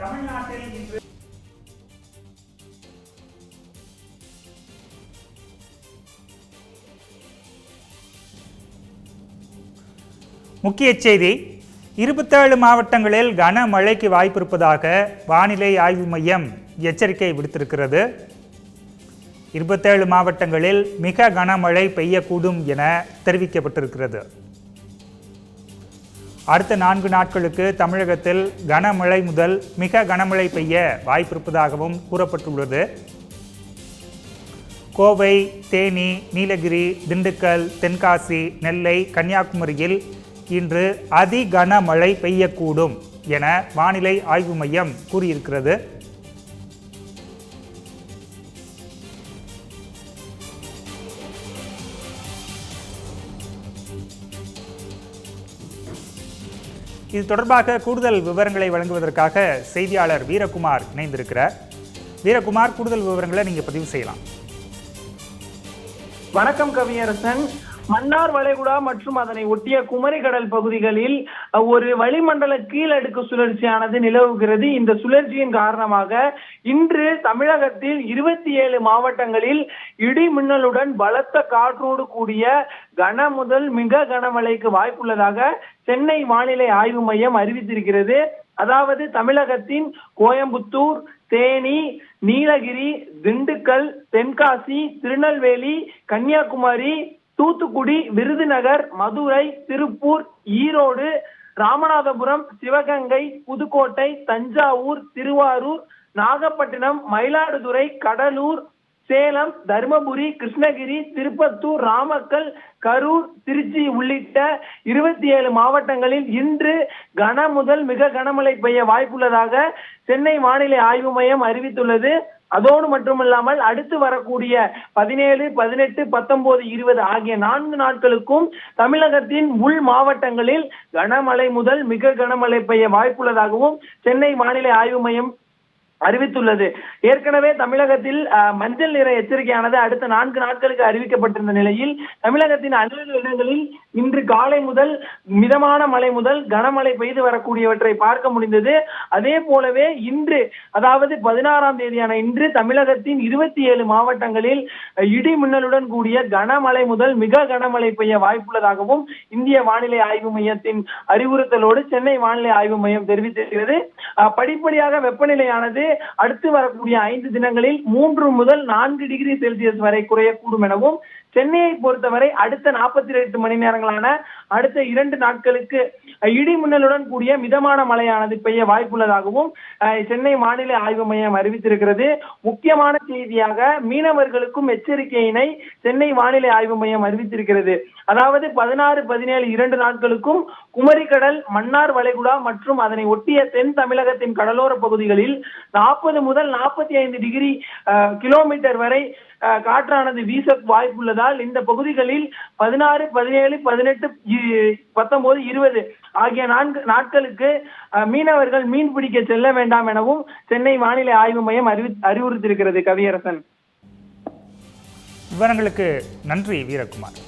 தமிழ்நாட்டில் இன்று முக்கிய செய்தி. இருபத்தேழு மாவட்டங்களில் கனமழைக்கு வாய்ப்பிருப்பதாக வானிலை ஆய்வு மையம் எச்சரிக்கை விடுத்திருக்கிறது. இருபத்தேழு மாவட்டங்களில் மிக கனமழை பெய்யக்கூடும் என தெரிவிக்கப்பட்டிருக்கிறது. அடுத்த நான்கு நாட்களுக்கு தமிழகத்தில் கனமழை முதல் மிக கனமழை பெய்ய வாய்ப்பிருப்பதாகவும் கூறப்பட்டுள்ளது. கோவை தேனி நீலகிரி திண்டுக்கல் தென்காசி நெல்லை கன்னியாகுமரியில் இன்று அதி கனமழை பெய்யக்கூடும் என வானிலை ஆய்வு மையம் கூறியிருக்கிறது. இது தொடர்பாக கூடுதல் விவரங்களை வழங்குவதற்காக செய்தியாளர் வீரகுமார் இணைந்திருக்கிறார். வீரகுமார் கூடுதல் விவரங்களை நீங்க பதிவு செய்யலாம். வணக்கம் கவியரசன். மன்னார் வளைகுடா மற்றும் அதனை ஒட்டிய குமரி கடல் பகுதிகளில் ஒரு வளிமண்டல கீழடுக்கு சுழற்சியானது நிலவுகிறது. இந்த சுழற்சியின் காரணமாக இன்று தமிழகத்தில் இருபத்தி ஏழு மாவட்டங்களில் இடி மின்னலுடன் பலத்த காற்றோடு கூடிய கன முதல் மிக கனமழைக்கு வாய்ப்புள்ளதாக சென்னை வானிலை ஆய்வு மையம் அறிவித்திருக்கிறது. அதாவது தமிழகத்தின் கோயம்புத்தூர் தேனி நீலகிரி திண்டுக்கல் தென்காசி திருநெல்வேலி கன்னியாகுமரி தூத்துக்குடி விருதுநகர் மதுரை திருப்பூர் ஈரோடு ராமநாதபுரம் சிவகங்கை புதுக்கோட்டை தஞ்சாவூர் திருவாரூர் நாகப்பட்டினம் மயிலாடுதுறை கடலூர் சேலம் தருமபுரி கிருஷ்ணகிரி திருப்பத்தூர் ராமக்கல் கரூர் திருச்சி உள்ளிட்ட இருபத்தி ஏழு மாவட்டங்களில் இன்று கன முதல் மிக கனமழை பெய்ய வாய்ப்புள்ளதாக சென்னை வானிலை ஆய்வு மையம் அறிவித்துள்ளது. அதோடு மட்டுமல்லாமல் அடுத்து வரக்கூடிய பதினேழு பதினெட்டு பத்தொன்பது இருபது ஆகிய நான்கு நாட்களுக்கும் தமிழகத்தின் உள் மாவட்டங்களில் கனமழை முதல் மிக கனமழை பெய்ய வாய்ப்புள்ளதாகவும் சென்னை வானிலை ஆய்வு மையம் அறிவித்துள்ளது. ஏற்கனவே தமிழகத்தில் மஞ்சள் நிற எச்சரிக்கையானது அடுத்த நான்கு நாட்களுக்கு அறிவிக்கப்பட்டிருந்த நிலையில் தமிழகத்தின் அலுவலக இடங்களில் இன்று காலை முதல் மிதமான மழை முதல் கனமழை பெய்து வரக்கூடியவற்றை பார்க்க முடிந்தது. அதே போலவே இன்று அதாவது பதினாறாம் தேதியான இன்று தமிழகத்தின் இருபத்தி ஏழு மாவட்டங்களில் இடி மின்னலுடன் கூடிய கனமழை முதல் மிக கனமழை பெய்ய வாய்ப்புள்ளதாகவும் இந்திய வானிலை ஆய்வு மையத்தின் அறிவுறுத்தலோடு சென்னை வானிலை ஆய்வு மையம் தெரிவித்திருக்கிறது. படிப்படியாக வெப்பநிலையானது அடுத்து வரக்கூடிய ஐந்து தினங்களில் மூன்று முதல் நான்கு டிகிரி செல்சியஸ் வரை குறையக்கூடும் எனவும் சென்னையை பொறுத்தவரை அடுத்த நாற்பத்தி எட்டு மணி நேரங்களான அடுத்த இரண்டு நாட்களுக்கு இடி மின்னலுடன் கூடிய மிதமான மழையானது பெய்ய வாய்ப்புள்ளதாகவும் அஹ், சென்னை வானிலை ஆய்வு மையம் அறிவித்திருக்கிறது. முக்கியமான செய்தியாக மீனவர்களுக்கும் எச்சரிக்கையினை சென்னை வானிலை ஆய்வு மையம் அறிவித்திருக்கிறது. அதாவது பதினாறு பதினேழு இரண்டு நாட்களுக்கும் குமரிக்கடல் மன்னார் வளைகுடா மற்றும் அதனை ஒட்டிய தென் தமிழகத்தின் கடலோர பகுதிகளில் நாற்பது முதல் நாற்பத்தி ஐந்து டிகிரி அஹ், கிலோமீட்டர் வரை காற்றானது வீச வாய்ப்புள்ளதால் இந்த பகுதிகளில் பதினாறு பதினேழு பதினெட்டு இ- பத்தொன்பது இருபது ஆகிய நான்கு நாட்களுக்கு மீனவர்கள் மீன் பிடிக்க செல்ல வேண்டாம் எனவும் சென்னை வானிலை ஆய்வு மையம் அறிவி அறிவுறுத்தியிருக்கிறது கவியரசன். விவரங்களுக்கு நன்றி வீரகுமார்.